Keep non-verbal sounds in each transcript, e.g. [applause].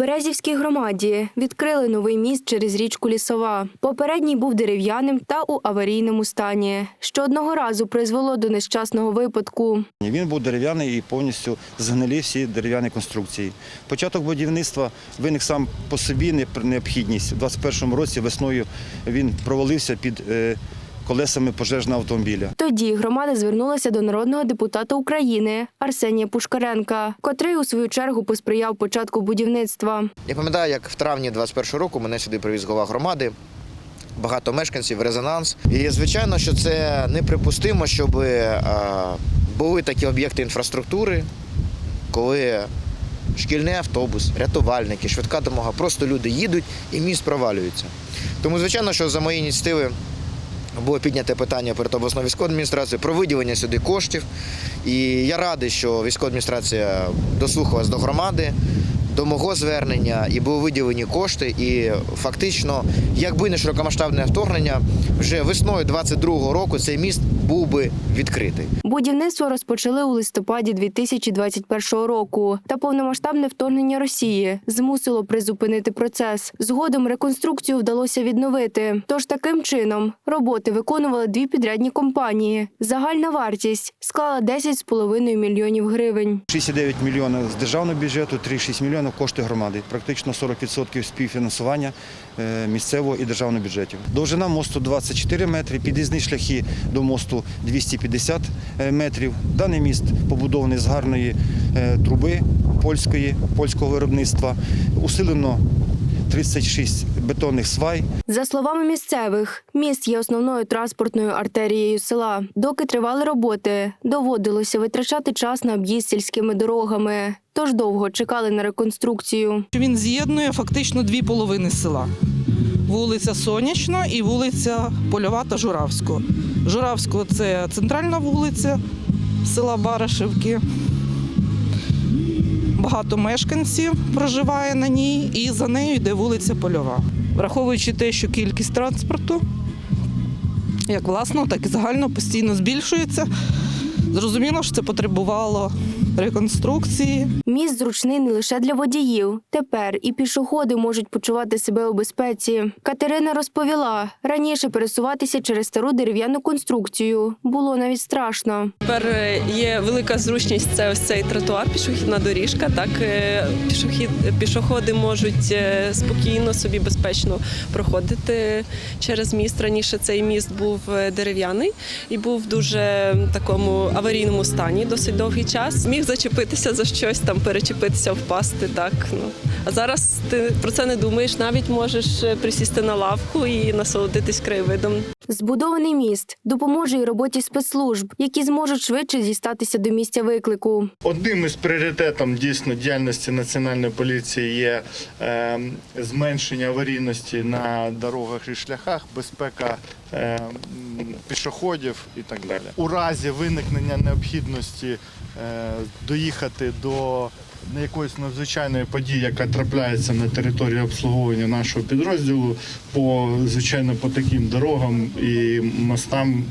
Березівській громаді відкрили новий міст через річку Лісова. Попередній був дерев'яним та у аварійному стані, що одного разу призвело до нещасного випадку. Він був дерев'яний і повністю згнилі всі дерев'яні конструкції. Початок будівництва виник сам по собі необхідність. У 21-му році весною він провалився під е, колесами пожежного автомобіля. Тоді громада звернулася до народного депутата України Арсенія Пушкаренка, котрий у свою чергу посприяв початку будівництва. Я пам'ятаю, як в травні 21-го року мене сюди привіз голова громади. Багато мешканців, резонанс. І звичайно, що це неприпустимо, щоб е, були такі об'єкти інфраструктури, коли шкільний автобус, рятувальники, швидка допомога, просто люди їдуть і міст провалюється. Тому, звичайно, що за мої ініціативи було підняте питання перед обласною військовою адміністрацією про виділення сюди коштів. І я радий, що військова адміністрація дослухалась до громади, до мого звернення, і були виділені кошти. І фактично, якби не широкомасштабне вторгнення, вже весною 22-го року цей міст був би відкритий. Будівництво розпочали у листопаді 2021 року, та повномасштабне вторгнення Росії змусило призупинити процес. Згодом реконструкцію вдалося відновити. Тож таким чином роботи виконували дві підрядні компанії. Загальна вартість склала 10,5 мільйонів гривень. 69 мільйонів з державного бюджету, 3,6 мільйонів кошти громади. Практично 40% співфінансування е, місцевого і державного бюджетів. Довжина мосту 24 метри, під'їзні шляхи до мосту 250 метрів. Даний міст побудований з гарної е, труби польського виробництва. Усилено 36 бетонних свай, За словами місцевих, міст є основною транспортною артерією села. Доки тривали роботи, доводилося витрачати час на об'їзд сільськими дорогами. Тож довго чекали на реконструкцію. Він з'єднує фактично дві половини села: вулиця Сонячна і вулиця Польова та Журавського. Журавського це центральна вулиця села Барашевки. Багато мешканців проживає на ній, і за нею йде вулиця Польова. Враховуючи те, що кількість транспорту, як власного, так і загального, постійно збільшується. Зрозуміло, що це потребувало реконструкції. Міст зручний не лише для водіїв. Тепер і пішоходи можуть почувати себе у безпеці. Катерина розповіла, раніше пересуватися через стару дерев'яну конструкцію було навіть страшно. Тепер е, є велика зручність це ось цей тротуар, пішохідна доріжка. Так е, пішохід, пішоходи можуть е, спокійно собі безпечно проходити через міст. Раніше цей міст був дерев'яний і був в дуже такому аварійному стані досить довгий час. Міг зачепитися за щось, там перечепитися, впасти. Так ну а зараз ти про це не думаєш. Навіть можеш е, присісти на лавку і насолодитись краєвидом. Збудований міст допоможе і роботі спецслужб, які зможуть швидше дістатися до місця виклику. Одним із пріоритетів дійсно діяльності національної поліції є е, зменшення аварійності на дорогах і шляхах, безпека е, пішоходів і так далі. У разі виникнення необхідності доїхати до якоїсь надзвичайної події, яка трапляється на території обслуговування нашого підрозділу, по звичайно по таким дорогам і мостам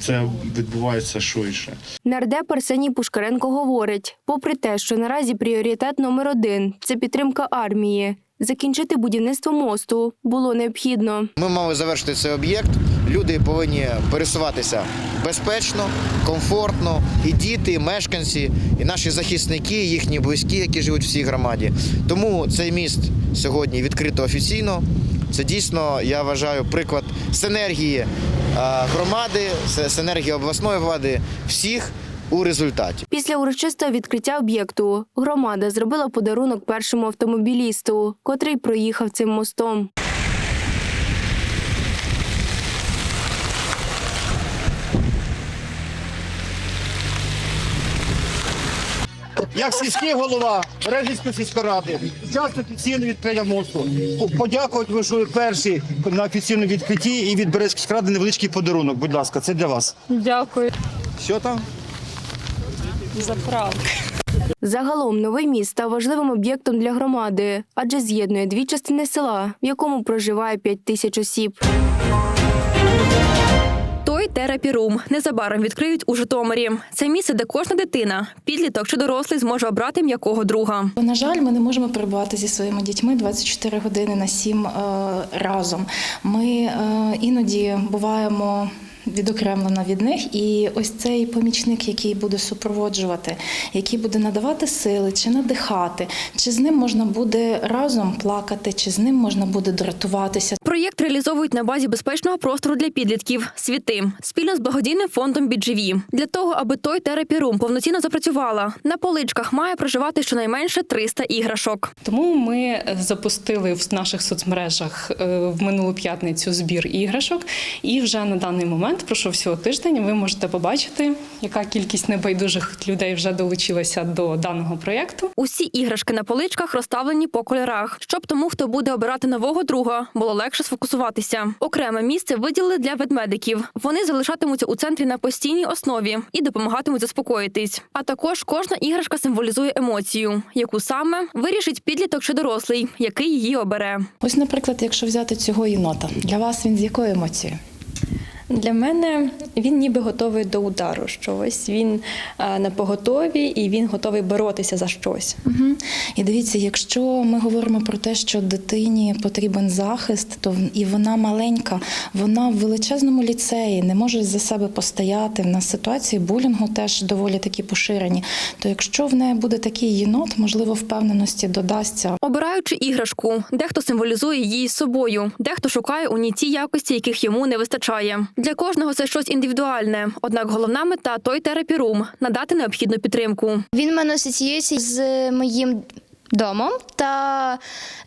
це відбувається швидше. Нардеп Арсеній Пушкаренко говорить: попри те, що наразі пріоритет номер один це підтримка армії. Закінчити будівництво мосту було необхідно. Ми мали завершити цей об'єкт. Люди повинні пересуватися безпечно, комфортно. І діти, і мешканці, і наші захисники, і їхні близькі, які живуть в цій громаді. Тому цей міст сьогодні відкрито офіційно. Це дійсно, я вважаю, приклад синергії громади, синергії обласної влади, всіх у результаті. Після урочистого відкриття об'єкту громада зробила подарунок першому автомобілісту, котрий проїхав цим мостом. як сільський голова Березівської сільської ради, час офіційно відкриття мосту. Подякувати ви, що ви перші на офіційному відкритті і від Березівської ради невеличкий подарунок. Будь ласка, це для вас. Дякую Що там? За правду. Загалом новий міст став важливим об'єктом для громади, адже з'єднує дві частини села, в якому проживає 5 тисяч осіб. Той Room незабаром відкриють у Житомирі. Це місце, де кожна дитина, підліток чи дорослий зможе обрати м'якого друга. На жаль, ми не можемо перебувати зі своїми дітьми 24 години на 7 е, разом. Ми е, іноді буваємо. Відокремлена від них, і ось цей помічник, який буде супроводжувати, який буде надавати сили чи надихати, чи з ним можна буде разом плакати, чи з ним можна буде дратуватися. Проєкт реалізовують на базі безпечного простору для підлітків світи спільно з благодійним фондом «Бідживі». Для того, аби той терапірум повноцінно запрацювала, на поличках має проживати щонайменше 300 іграшок. Тому ми запустили в наших соцмережах е, в минулу п'ятницю збір іграшок, і вже на даний момент пройшов всього тиждень. Ви можете побачити, яка кількість небайдужих людей вже долучилася до даного проєкту. Усі іграшки на поличках розставлені по кольорах, щоб тому, хто буде обирати нового друга, було легше сфокусуватися. Окреме місце виділили для ведмедиків. Вони залишатимуться у центрі на постійній основі і допомагатимуть заспокоїтись. А також кожна іграшка символізує емоцію, яку саме вирішить підліток чи дорослий, який її обере. Ось, наприклад, якщо взяти цього єнота, для вас він з якою емоцією? Для мене він ніби готовий до удару. Що ось він на поготові і він готовий боротися за щось. Угу. І дивіться, якщо ми говоримо про те, що дитині потрібен захист, то в- і вона маленька, вона в величезному ліцеї не може за себе постояти. В нас ситуації булінгу теж доволі такі поширені. То якщо в неї буде такий єнот, можливо, впевненості додасться. Обираючи іграшку, дехто символізує її з собою, дехто шукає у ній ті якості, яких йому не вистачає. Для кожного це щось індивідуальне. Однак головна мета той терапірум надати необхідну підтримку. Він мене асоціюється з моїм домом та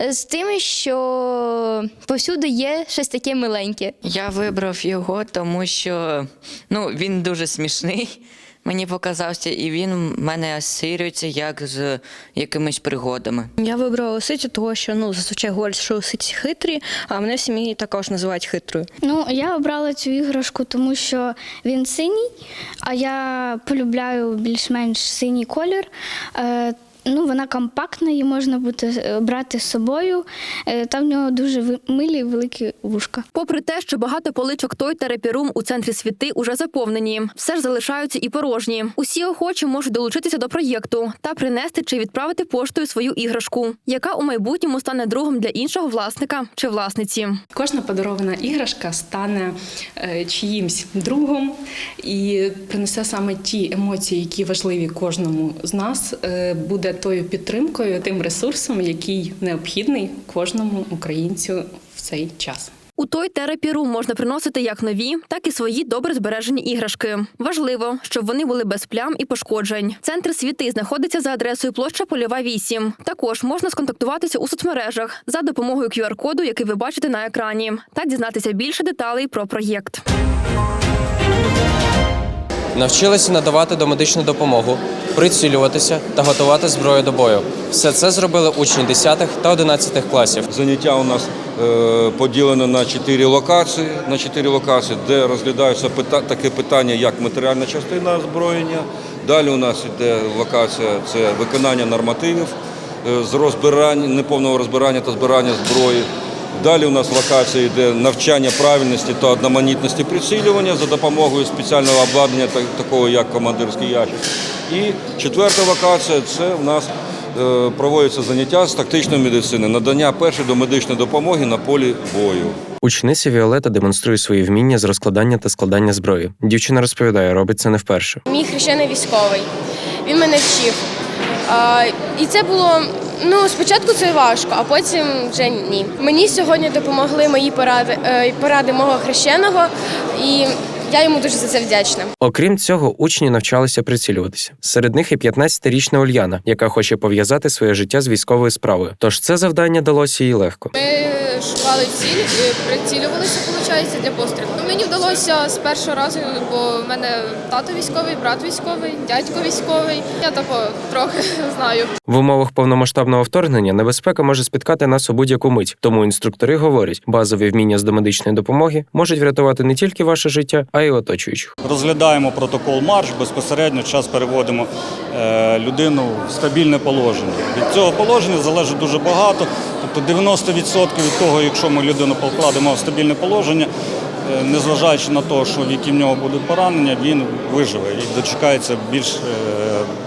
з тим, що повсюди є щось таке миленьке. Я вибрав його, тому що ну, він дуже смішний. Мені показався, і він в мене асоціюється як з якимись пригодами. Я вибрала лисицю, того що ну зазвичай говорять, що лисиці хитрі, а мене в сім'ї також називають хитрою. Ну, я обрала цю іграшку, тому що він синій, а я полюбляю більш-менш синій колір. Ну, вона компактна, її можна буде брати з собою. Е, Там в нього дуже милі великі вушка. Попри те, що багато поличок той терапірум у центрі світи уже заповнені, все ж залишаються і порожні. Усі охочі можуть долучитися до проєкту та принести чи відправити поштою свою іграшку, яка у майбутньому стане другом для іншого власника чи власниці. Кожна подарована іграшка стане е, чиїмсь другом і принесе саме ті емоції, які важливі кожному з нас, е, буде тою підтримкою, тим ресурсом, який необхідний кожному українцю в цей час. У той терапірум можна приносити як нові, так і свої добре збережені іграшки. Важливо, щоб вони були без плям і пошкоджень. Центр світи знаходиться за адресою площа Польова 8. Також можна сконтактуватися у соцмережах за допомогою QR-коду, який ви бачите на екрані, та дізнатися більше деталей про проєкт. Навчилися надавати домедичну допомогу, прицілюватися та готувати зброю до бою. Все це зробили учні 10 та 11 класів. Заняття у нас е, поділено на чотири локації, на чотири локації, де розглядаються таке питання, як матеріальна частина озброєння. Далі у нас йде локація це виконання нормативів е, з розбирання, неповного розбирання та збирання зброї. Далі у нас локація йде навчання правильності та одноманітності прицілювання за допомогою спеціального обладнання, так- такого як командирський ящик. І четверта локація це у нас е, проводяться заняття з тактичної медицини, надання першої домедичної допомоги на полі бою. Учениця Віолета демонструє свої вміння з розкладання та складання зброї. Дівчина розповідає, робить це не вперше. Мій хрещений військовий. Він мене вчив. І це було ну спочатку це важко, а потім вже ні. Мені сьогодні допомогли мої поради, е, поради мого хрещеного, і я йому дуже за це вдячна. Окрім цього, учні навчалися прицілюватися. Серед них і 15-річна Ульяна, яка хоче пов'язати своє життя з військовою справою. Тож це завдання далося їй легко. Ми шукали ціль, і прицілювалися, виходить, для пострілу. Ну, мені вдалося з першого разу, бо в мене тато військовий, брат військовий, дядько військовий. Я тако трохи [laughs] знаю. В умовах повномасштабного вторгнення небезпека може спіткати нас у будь-яку мить. Тому інструктори говорять, базові вміння з домедичної допомоги можуть врятувати не тільки ваше життя, а й оточуючих. Розглядаємо протокол марш, безпосередньо час переводимо е, людину в стабільне положення. Від цього положення залежить дуже багато. Тобто 90% від того, якщо ми людину покладемо в стабільне положення, незважаючи на те, що в які в нього будуть поранення, він виживе і дочекається більш е,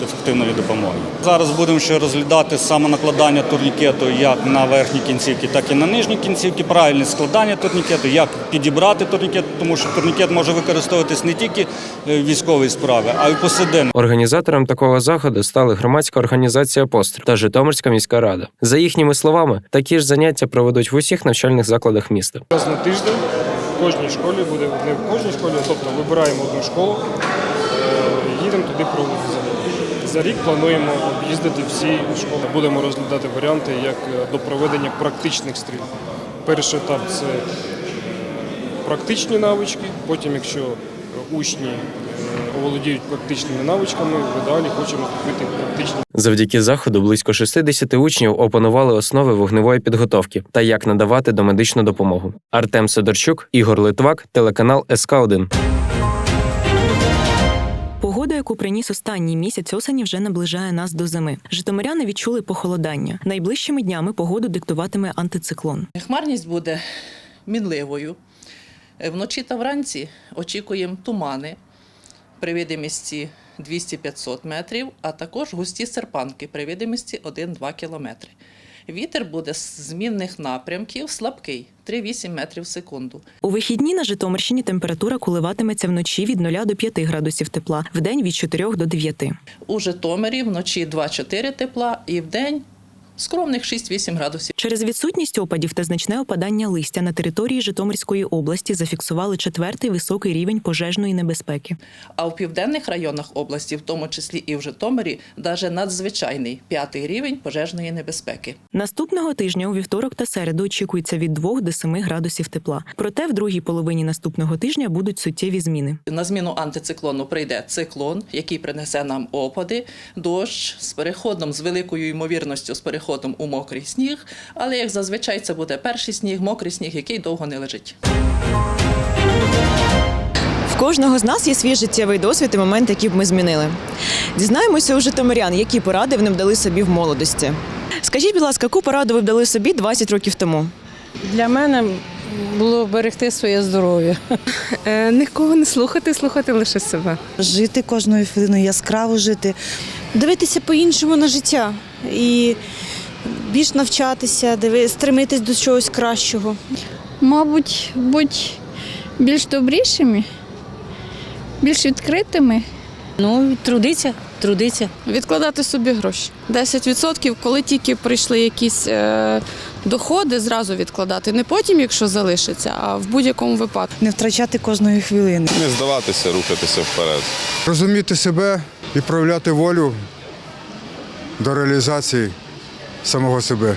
ефективної допомоги. Зараз будемо ще розглядати саме накладання турнікету як на верхні кінцівки, так і на нижні кінцівки, правильне складання турнікету, як підібрати турнікет, тому що турнікет може використовуватись не тільки е, в військовій справі, а й в повсякденно. Організатором такого заходу стали громадська організація «Постріл» та Житомирська міська рада. За їхніми словами, такі ж заняття проведуть в усіх навчальних закладах міста. Раз на тиждень кожній школі буде не в кожній школі, тобто вибираємо одну школу, е, їдемо туди проводити заняття. За рік плануємо об'їздити всі школи. Будемо розглядати варіанти як е, до проведення практичних стрільб. Перший етап це е, практичні навички, потім, якщо учні оволодіють практичними навичками, ми далі хочемо купити практичні Завдяки заходу близько 60 учнів опанували основи вогневої підготовки та як надавати домедичну допомогу. Артем Сидорчук, Ігор Литвак, телеканал СК 1 Погода, яку приніс останній місяць осені, вже наближає нас до зими. Житомиряни відчули похолодання. Найближчими днями погоду диктуватиме антициклон. Хмарність буде мінливою. Е, Вночі та вранці очікуємо тумани при видимості 200-500 метрів, а також густі серпанки при видимості 1-2 кілометри. Вітер буде з змінних напрямків слабкий 3-8 метрів в секунду. У вихідні на Житомирщині температура коливатиметься вночі від 0 до 5 градусів тепла, вдень від 4 до 9. У Житомирі вночі 2-4 тепла і вдень скромних 6-8 градусів. Через відсутність опадів та значне опадання листя на території Житомирської області зафіксували четвертий високий рівень пожежної небезпеки. А в південних районах області, в тому числі і в Житомирі, навіть надзвичайний п'ятий рівень пожежної небезпеки. Наступного тижня у вівторок та середу очікується від 2 до 7 градусів тепла. Проте в другій половині наступного тижня будуть суттєві зміни. На зміну антициклону прийде циклон, який принесе нам опади, дощ з переходом з великою ймовірністю з переходом у мокрий сніг. Але як зазвичай це буде перший сніг, мокрий сніг, який довго не лежить. В кожного з нас є свій життєвий досвід і момент, який б ми змінили. Дізнаємося у житомирян, які поради вони б дали собі в молодості. Скажіть, будь ласка, яку пораду ви б дали собі 20 років тому? Для мене було берегти своє здоров'я. Нікого не слухати, слухати лише себе. Жити кожною хвилиною, яскраво жити, дивитися по-іншому на життя і більш навчатися, стремитись до чогось кращого. Мабуть, бути більш добрішими, більш відкритими. Ну, трудиться, трудиться. Відкладати собі гроші. 10% коли тільки прийшли якісь е, доходи, зразу відкладати. Не потім, якщо залишиться, а в будь-якому випадку. Не втрачати кожної хвилини. Не здаватися, рухатися вперед. Розуміти себе і проявляти волю до реалізації самого себе.